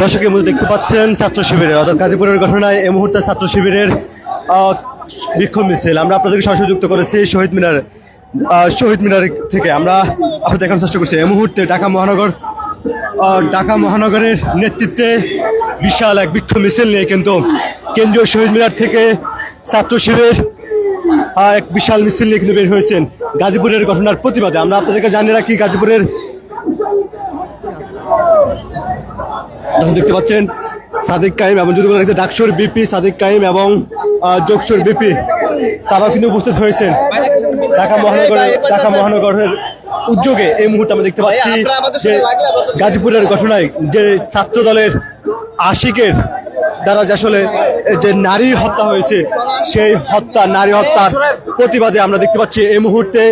দর্শকের মধ্যে দেখতে পাচ্ছেন ছাত্র শিবিরের, অর্থাৎ গাজীপুরের ঘটনায় এই মুহূর্তে ছাত্র শিবিরের বিক্ষোভ মিছিল। আমরা আপনাদেরকে সরাসরি যুক্ত করেছি শহীদ মিনার শহীদ মিনার থেকে। আমরা আপনাদের দেখানোর চেষ্টা করছি। এই মুহূর্তে ঢাকা মহানগর ঢাকা মহানগরের নেতৃত্বে বিশাল এক বিক্ষোভ মিছিল নিয়ে কিন্তু কেন্দ্রীয় শহীদ মিনার থেকে ছাত্র শিবির এক বিশাল মিছিল নিয়ে কিন্তু বের হয়েছেন। গাজীপুরের ঘটনার প্রতিবাদে আমরা আপনাদেরকে জানিয়ে রাখি, গাজীপুরের দর্শক দেখতে পাচ্ছেন সাদিক কাইম এবং যদি বলা ডাকসুর বিপি সাদিক কাইম এবং যোগসুর বিপি তারাও কিন্তু উপস্থিত হয়েছেন ঢাকা মহানগরের ঢাকা মহানগরের উদ্যোগে। এই মুহূর্তে আমরা দেখতে পাচ্ছি যে গাজীপুরের ঘটনায় যে ছাত্র দলের আশিকের দ্বারা যে আসলে যে নারী হত্যা হয়েছে, সেই হত্যা, নারী হত্যার প্রতিবাদে আমরা দেখতে পাচ্ছি এই মুহূর্তে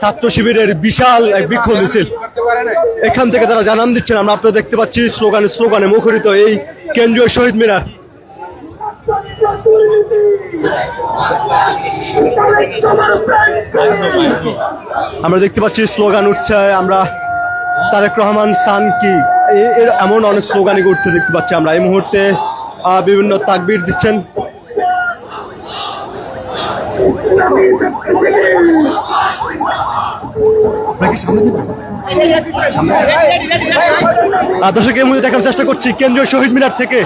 ছাত্র শিবিরের বিশাল এক বিক্ষোভ মিছিল। এখান থেকে তারা জানান দিচ্ছেন, আমরা আপনারা দেখতে পাচ্ছি স্লোগানে স্লোগানে মুখরিত এই কেন্দ্রীয় শহীদ মিনার। আমরা দেখতে পাচ্ছি স্লোগান উঠছে, আমরা তারেক রহমান সান কি এর এমন অনেক স্লোগানই উঠতে দেখতে পাচ্ছি আমরা। এই মুহূর্তে বিভিন্ন তাকবির দিচ্ছেন নাকি সামনে থেকে? আহ, দর্শক এই মুহূর্তে দেখার চেষ্টা করছি কেন্দ্রীয় শহীদ মিনার থেকে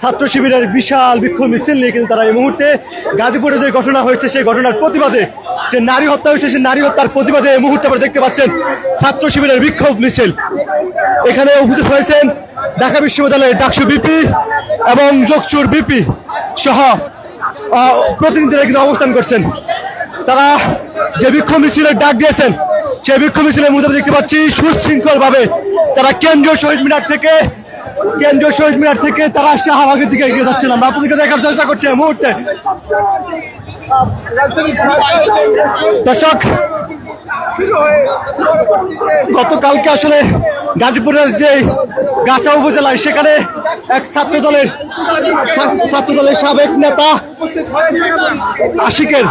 ছাত্র শিবিরের বিশাল বিক্ষোভ মিছিল নিয়ে কিন্তু তারা এই মুহূর্তে গাজীপুরে যে ঘটনা হয়েছে সেই ঘটনার প্রতিবাদে যে নারী হত্যা হয়েছে সেই নারী হত্যার প্রতিবাদে এই মুহূর্তে আপনারা দেখতে পাচ্ছেন ছাত্র শিবিরের বিক্ষোভ মিছিল এখানে উপস্থিত হয়েছেন ঢাকা বিশ্ববিদ্যালয়ের ডাকসু বিপি এবং যোগচুর বিপি সহ প্রতিনিধিরা কিন্তু অবস্থান করছেন। তারা যে বিক্ষোভ মিছিলের ডাক দিয়েছেন, সেই বিক্ষোভ মিছিলের মধ্যে দেখতে পাচ্ছি সুশৃঙ্খল ভাবে তারা কেন্দ্রীয় শহীদ মিনার থেকে, কেন্দ্রীয় শহীদ মিনার থেকে তারা শাহবাগের দিকে এগিয়ে যাচ্ছেন। আমরা আপনাদেরকে দেখার চেষ্টা করছি মুহূর্তে। দর্শক গতকালকে আসলে গাজীপুরের যে গাছা উপজেলায় সেখানে এক ছাত্র দলের ছাত্র দলের সাবেক নেতা আশিকের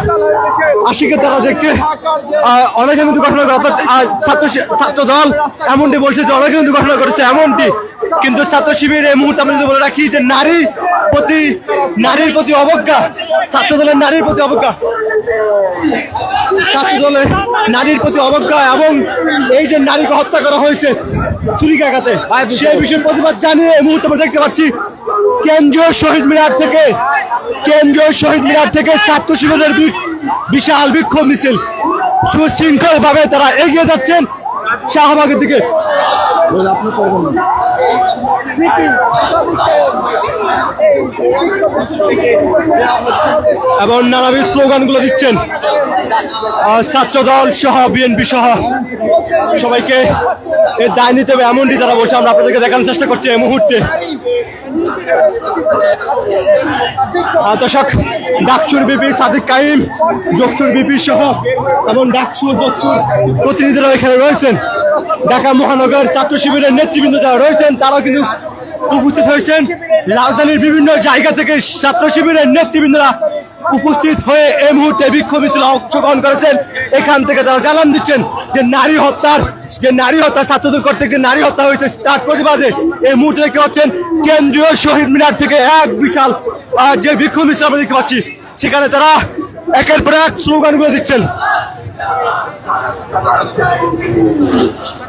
আশিকের দ্বারা দেখতে আহ, অনেক কিন্তু ঘটনা ঘটে অর্থাৎ ছাত্র ছাত্র দল এমনটি বলছে যে অনেক কিন্তু ঘটনা করেছে এমনটি। কিন্তু ছাত্র শিবির এই মুহূর্তে আমরা যদি বলে রাখি যে নারী প্রতি নারীর প্রতি অবজ্ঞা ছাত্র দলের নারীর প্রতি অবজ্ঞা ছাত্র দলের নারীর প্রতি অবজ্ঞা এবং এই যে নারীকে হত্যা করা হয়েছে ছুরিকাঘাতে সেই বিষয়ে প্রতিবাদ জানিয়ে এই মুহূর্তে আমরা দেখতে পাচ্ছি কেন্দ্রীয় শহীদ মিনার থেকে কেন্দ্রীয় শহীদ মিনার থেকে ছাত্র শিবিরের বিশাল বিক্ষোভ মিছিল। সুশৃঙ্খল ভাবে তারা এগিয়ে যাচ্ছেন। শাহবাগের দিকে। এবং নানাবিধ স্লোগানগুলো দিচ্ছেন। আহ, ছাত্র দল সহ বিএনপি সহ সবাইকে দায় নিতে হবে এমনটি তারা বলছে। আমরা আপনাদেরকে দেখানোর চেষ্টা করছি এই মুহূর্তে। দর্শক ডাকচুর বিপি সাদিক কাইম যোগচুর বিপি সহ এবং ডাকচুর যোগচুর প্রতিনিধিরা এখানে রয়েছেন। ঢাকা মহানগর ছাত্র শিবিরের নেতৃবৃন্দ যারা রয়েছেন তারাও কিন্তু উপস্থিত হয়েছেন রাজধানীর বিভিন্ন জায়গা থেকে ছাত্র শিবিরের নেতৃবৃন্দরা উপস্থিত হয়ে এই মুহূর্তে বিক্ষোভ মিছিলে অংশগ্রহণ করেছেন। এখান থেকে তারা জানান দিচ্ছেন যে নারী হত্যার, যে নারী হত্যা, ছাত্রদের কর্তৃক যে নারী হত্যা হয়েছে তার প্রতিবাদে এই মুহূর্তে দেখতে পাচ্ছেন কেন্দ্রীয় শহীদ মিনার থেকে এক বিশাল যে বিক্ষোভ মিছিল আমরা দেখতে পাচ্ছি, সেখানে তারা একের পর এক স্লোগানগুলো দিচ্ছেন।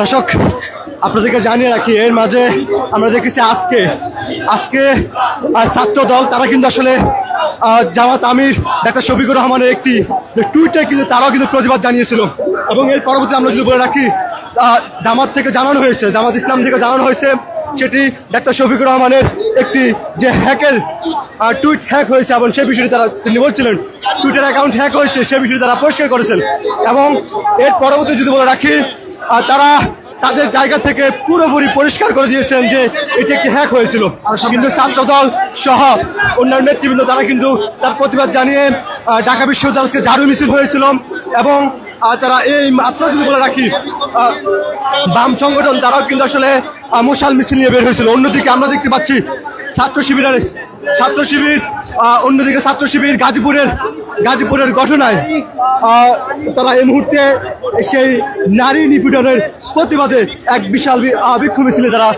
দর্শক, আপনাদেরকে জানিয়ে রাখি, এর মাঝে আমরা দেখেছি আজকে আজকে ছাত্র দল, তারা কিন্তু আসলে জামাত আমির, ডাক্তার শফিকুর রহমানের একটি টুইটে কিন্তু তারাও কিন্তু প্রতিবাদ জানিয়েছিল। এবং এর পরবর্তী আমরা যদি বলে রাখি জামাত থেকে জানানো হয়েছে, জামাত ইসলাম থেকে জানানো হয়েছে সেটি ডাক্তার শফিকুর রহমানের একটি যে হ্যাকের টুইট হ্যাক হয়েছে এবং সে বিষয়টি তারা, তিনি বলছিলেন, টুইটার অ্যাকাউন্ট হ্যাক হয়েছে, সে বিষয়টি তারা পরিষ্কার করেছেন এবং এর পরবর্তী যদি বলে রাখি তারা তাদের জায়গা থেকে পুরোপুরি পরিষ্কার করে দিয়েছেন যে এটি একটি হ্যাক হয়েছিল। কিন্তু ছাত্র দল সহ অন্যান্য নেতৃবৃন্দ, তারা কিন্তু তার প্রতিবাদ জানিয়ে ঢাকা বিশ্ববিদ্যালয়কে ঝাড়ু মিছিল হয়েছিল এবং তারা এই মাত্রা যদি বলে রাখি বাম সংগঠন তারাও কিন্তু আসলে মশাল মিছিল নিয়ে বের হয়েছিল। অন্যদিকে আমরা দেখতে পাচ্ছি ছাত্র শিবিরের ছাত্র শিবির অন্যদিকে ছাত্র শিবির গাজীপুরের গাজীপুরের ঘটনায় তারা এই মুহূর্তে সেই নারী নিপীড়নের প্রতিবাদে এক বিশাল বিক্ষোভ মিছিলে তারা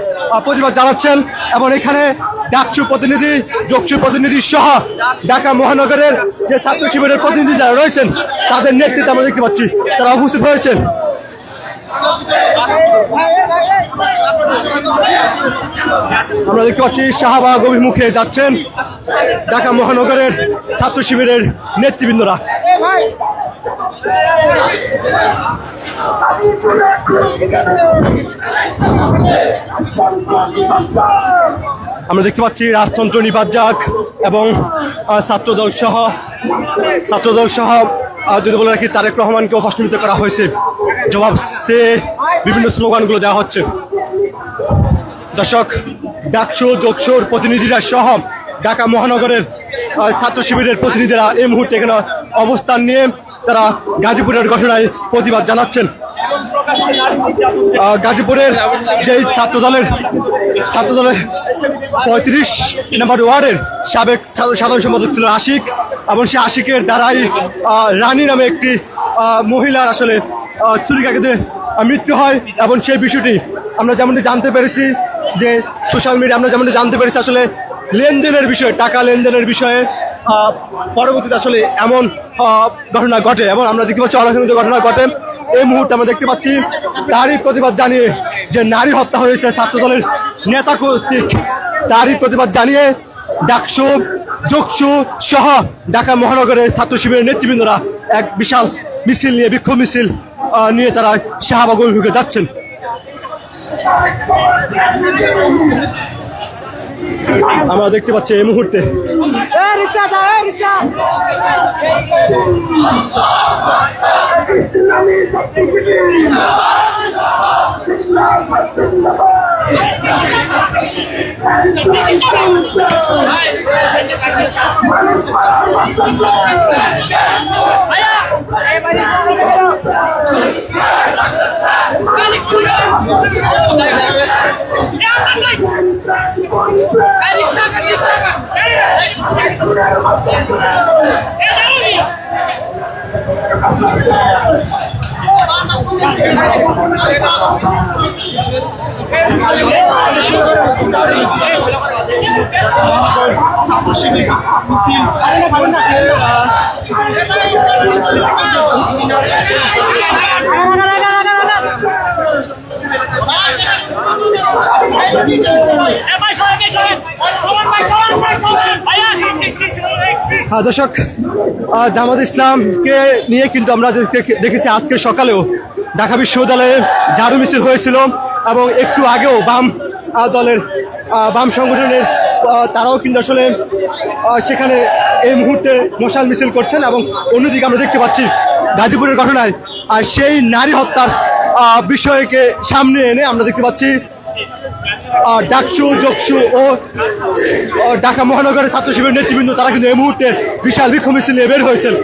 প্রতিবাদ জানাচ্ছেন এবং এখানে ডাকসু প্রতিনিধি যোগসু প্রতিনিধি সহ ঢাকা মহানগরের যে ছাত্র শিবিরের প্রতিনিধি যারা রয়েছেন, তাদের নেতৃত্বে আমরা দেখতে পাচ্ছি, তারা উপস্থিত হয়েছেন। আমরা দেখতে পাচ্ছি শাহবাগ অভিমুখে যাচ্ছেন। ঢাকা মহানগরের ছাত্র শিবিরের নেতৃবৃন্দরা। আমরা দেখতে পাচ্ছি, রাজতন্ত্র নিপাত যাক এবং ছাত্রদল সহ ছাত্রদল সহ যদি বলে রাখি, তারেক রহমানকেও উপস্থিত করা হয়েছে। জবাব সে বিভিন্ন স্লোগানগুলো দেওয়া হচ্ছে। দর্শক, ডাকসু, যোগসোর প্রতিনিধিরা সহ ঢাকা মহানগরের ছাত্র শিবিরের প্রতিনিধিরা এই মুহূর্তে এখানে অবস্থান নিয়ে তারা গাজীপুরের ঘটনায় প্রতিবাদ জানাচ্ছেন। গাজীপুরের যে ছাত্র দলের ছাত্র দলের পঁয়ত্রিশ নম্বর ওয়ার্ডের সাবেক সাধারণ সম্পাদক ছিল আশিক, এবং সে আশিকের দ্বারাই রানী নামে একটি মহিলার আসলে ছুরিকাঘাতে মৃত্যু হয়, এবং সেই বিষয়টি আমরা যেমনটি জানতে পেরেছি যে সোশ্যাল মিডিয়া আমরা যেমনটি জানতে পেরেছি আসলে লেনদেনের বিষয়ে, টাকা লেনদেনের বিষয়ে পরবর্তীতে আসলে এমন ঘটনা ঘটে, এবং আমরা দেখতে পাচ্ছি অনাকাঙ্ক্ষিত ঘটনা ঘটে। এই মুহূর্তে আমরা দেখতে পাচ্ছি তারই প্রতিবাদ জানিয়ে যে নারী হত্যা হয়েছে ছাত্র দলের নেতা কর্তৃক। তারই প্রতিবাদ জানিয়ে ডাকসু, যোগসু সহ ঢাকা মহানগরের ছাত্র শিবিরের নেতৃবৃন্দরা এক বিশাল মিছিল নিয়ে, বিক্ষোভ মিছিল নিয়ে তারা শাহবাগ অভিমুখে যাচ্ছেন। আমরা দেখতে পাচ্ছি এই মুহূর্তে each other, hate each other. Alex, saca, Alex, saca. হ্যাঁ দর্শক জামাত ইসলামকে নিয়ে কিন্তু আমরা দেখে- দেখেছি আজকে সকালেও। ঢাকা বিশ্ববিদ্যালয়ে ঝাড়ু মিছিল হয়েছিল এবং একটু আগেও বাম দলের বাম সংগঠনের তারাও কিন্তু আসলে সেখানে এই মুহূর্তে মশাল মিছিল করছেন এবং অন্যদিকে আমরা দেখতে পাচ্ছি গাজীপুরের ঘটনায়, আর সেই নারী হত্যার বিষয়কে সামনে এনে আমরা দেখতে পাচ্ছি ডাকসু যোগসু ও ঢাকা মহানগরের ছাত্র নেতৃবৃন্দ, তারা কিন্তু এই মুহূর্তে বিশাল বিক্ষোভ মিছিল নিয়ে বের হয়েছেন।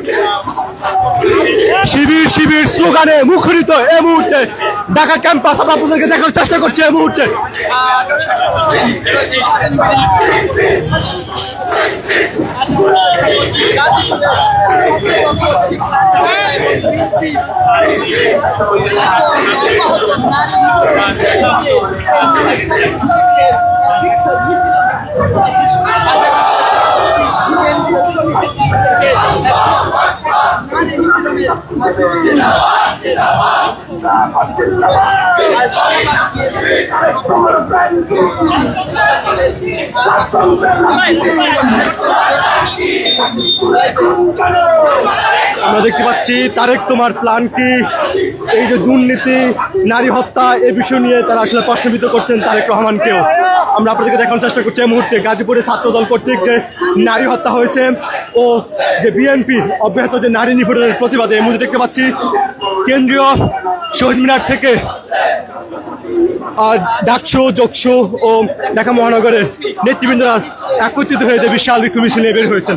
শিবির শিবির স্লোগানে মুখরিত এই মুহূর্তে ঢাকা ক্যাম্পাস আমরা আপনাদেরকে দেখার চেষ্টা করছি এ মুহূর্তে। আমরা দেখতে পাচ্ছি, তারেক, তোমার প্ল্যান কি? এই যে দুর্নীতি, নারী হত্যা এই বিষয় নিয়ে তারা আসলে প্রশ্নবিদ্ধ করছেন তারেক রহমানকেও। আমরা আপনাদেরকে দেখানোর চেষ্টা করছি এই মুহূর্তে গাজীপুরে ছাত্রদল কর্তৃক যে নারী হত্যা হয়েছে ও যে বিএনপি অব্যাহত যে নারী নিপীড়নের প্রতিবাদে, এই মুহূর্তে দেখতে পাচ্ছি কেন্দ্রীয় শহীদ মিনার থেকে ডাকসু, যোগসু ও ঢাকা মহানগরের নেতৃবৃন্দরা একত্রিত হয়ে যে বিশাল বিক্ষোভ মিছিল নিয়ে বের হয়েছেন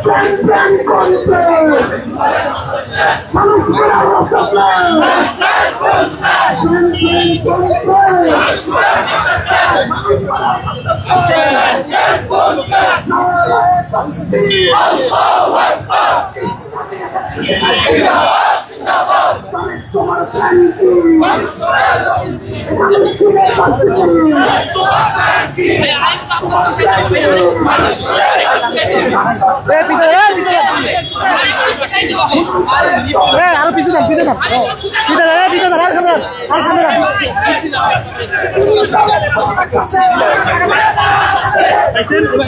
সংস্থান করতে মানুষ মানুষ আরও পিছু যান পিছু যান পিছু যান পিছু যান আর সামনে আর সামনে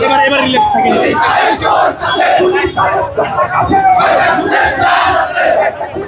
এবার এবার রিল্যাক্স থাকে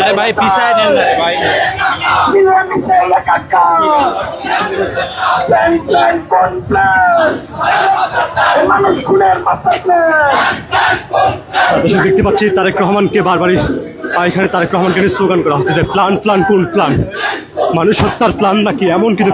আরে ভাই, পিছায় নেন না ভাই। দেখতে পাচ্ছি তারেক রহমানকে বারবারই এখানে তারেক রহমানকে স্লোগান করা হচ্ছে যে, প্লান প্লান, কোন প্লান? মানুষ হত্যার প্লান নাকি? এমন কিন্তু